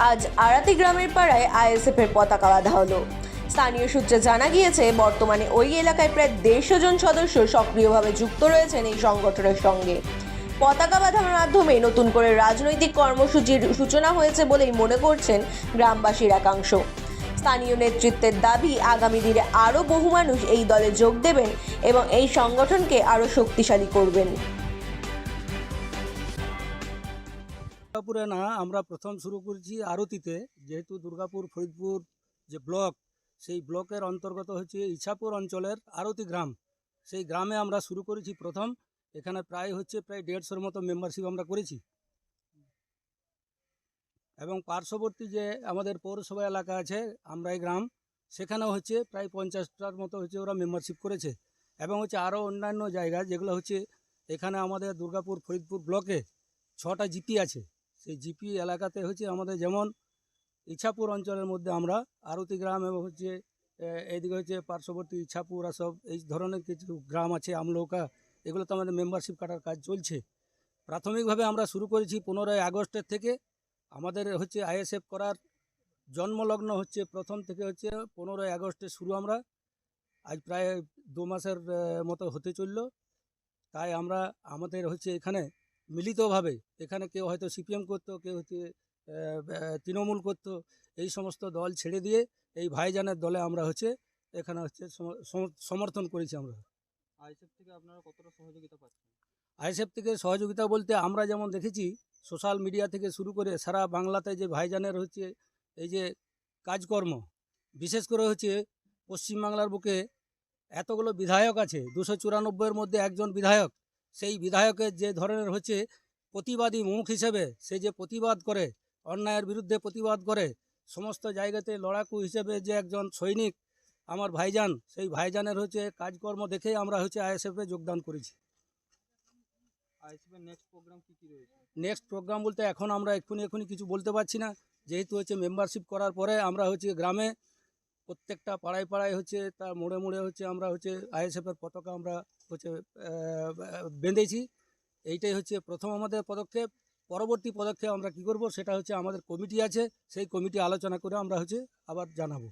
আজ আরাতি গ্রামের পাড়ায় আইএসএফ এর পতাকা বাঁধা হলো। স্থানীয় সূত্রে জানা গিয়েছে, বর্তমানে ওই এলাকায় প্রায় দেড়শো জন সদস্য সক্রিয়ভাবে যুক্ত রয়েছেন এই সংগঠনের সঙ্গে। পতাকা বাঁধার মাধ্যমে নতুন করে রাজনৈতিক কর্মসূচির সূচনা হয়েছে বলেই মনে করছেন গ্রামবাসীর একাংশ। স্থানীয় নেতৃত্বের দাবি, আগামী দিনে আরও বহু মানুষ এই দলে যোগ দেবেন এবং এই সংগঠনকে আরও শক্তিশালী করবেন। দুর্গাপুরে না, আমরা প্রথম শুরু করেছি আরতিতে। যেহেতু দুর্গাপুর, ফরিদপুর যে ব্লক, সেই ব্লকের অন্তর্গত হচ্ছে ইছাপুর অঞ্চলের আরতি গ্রাম। সেই গ্রামে আমরা শুরু করেছি প্রথম। এখানে প্রায় হচ্ছে প্রায় দেড়শোর মতো মেম্বারশিপ আমরা করেছি। এবং পার্শ্ববর্তী যে আমাদের পৌরসভা এলাকা আছে, আমরা এই গ্রাম, সেখানেও হচ্ছে প্রায় পঞ্চাশটার মতো হচ্ছে ওরা মেম্বারশিপ করেছে। এবং হচ্ছে আরও অন্যান্য জায়গা, যেগুলো হচ্ছে এখানে আমাদের দুর্গাপুর, ফরিদপুর ব্লকে ছটা জিপি আছে। সেই জিপি এলাকাতে হচ্ছে আমাদের যেমন ইছাপুর অঞ্চলের মধ্যে আমরা, আরতি গ্রাম এবং হচ্ছে এইদিকে হচ্ছে পার্শ্ববর্তী ইছাপুর আর সব এই ধরনের কিছু গ্রাম আছে, আমলৌকা, এগুলোতে আমাদের মেম্বারশিপ কাটার কাজ চলছে। প্রাথমিকভাবে আমরা শুরু করেছি পনেরোই আগস্টের থেকে। আমাদের হচ্ছে আইএসএফ করার জন্মলগ্ন হচ্ছে প্রথম থেকে হচ্ছে পনেরোই আগস্টে শুরু আমরা। আজ প্রায় দু মাসের মতো হতে চলল। তাই আমরা, আমাদের হচ্ছে এখানে মিলিতভাবে এখানে কেউ হয়তো সিপিএম করতো কেউ হচ্ছে তৃণমূল করতো এই সমস্ত দল ছেড়ে দিয়ে এই ভাইজানের দলে আমরা হচ্ছে এখানে হচ্ছে সম- সম- সমর্থন করেছি আমরা। আইএসএফ থেকে আপনারা কতটা সহযোগিতা পাচ্ছেন? আইএসএফ থেকে সহযোগিতা বলতে আমরা যেমন দেখেছি সোশ্যাল মিডিয়া থেকে শুরু করে সারা বাংলাতে যে ভাইজানের হচ্ছে এই যে কাজকর্ম বিশেষ করে হচ্ছে পশ্চিমবাংলার বুকে এতগুলো বিধায়ক আছে দুশো চুরানব্বইয়ের মধ্যে একজন বিধায়ক সেই বিধায়কের যে ধরনের হচ্ছে প্রতিবাদী মুখ হিসেবে সে যে প্রতিবাদ করে অন্যায়ের বিরুদ্ধে প্রতিবাদ করে সমস্ত জায়গাতে লড়াকু হিসেবে যে একজন সৈনিক আমার ভাইজান সেই ভাইজানের হচ্ছে কাজকর্ম দেখেই আমরা হচ্ছে আইএসএফে যোগদান করেছি। নেক্সট প্রোগ্রাম বলতে এখন আমরা এক্ষুনি এক্ষুনি কিছু বলতে পারছি না। যেহেতু হচ্ছে মেম্বারশিপ করার পরে আমরা হচ্ছে গ্রামে প্রত্যেকটা পাড়ায় পাড়ায় হচ্ছে তার মোড়ে মোড়ে হচ্ছে আমরা হচ্ছে আইএসএফের পতাকা আমরা হচ্ছে বেঁধেছি। এইটাই হচ্ছে প্রথম আমাদের পদক্ষেপ। পরবর্তী পদক্ষেপ আমরা কি করব সেটা হচ্ছে আমাদের কমিটি আছে, সেই কমিটি আলোচনা করে আমরা হচ্ছে আবার জানাব।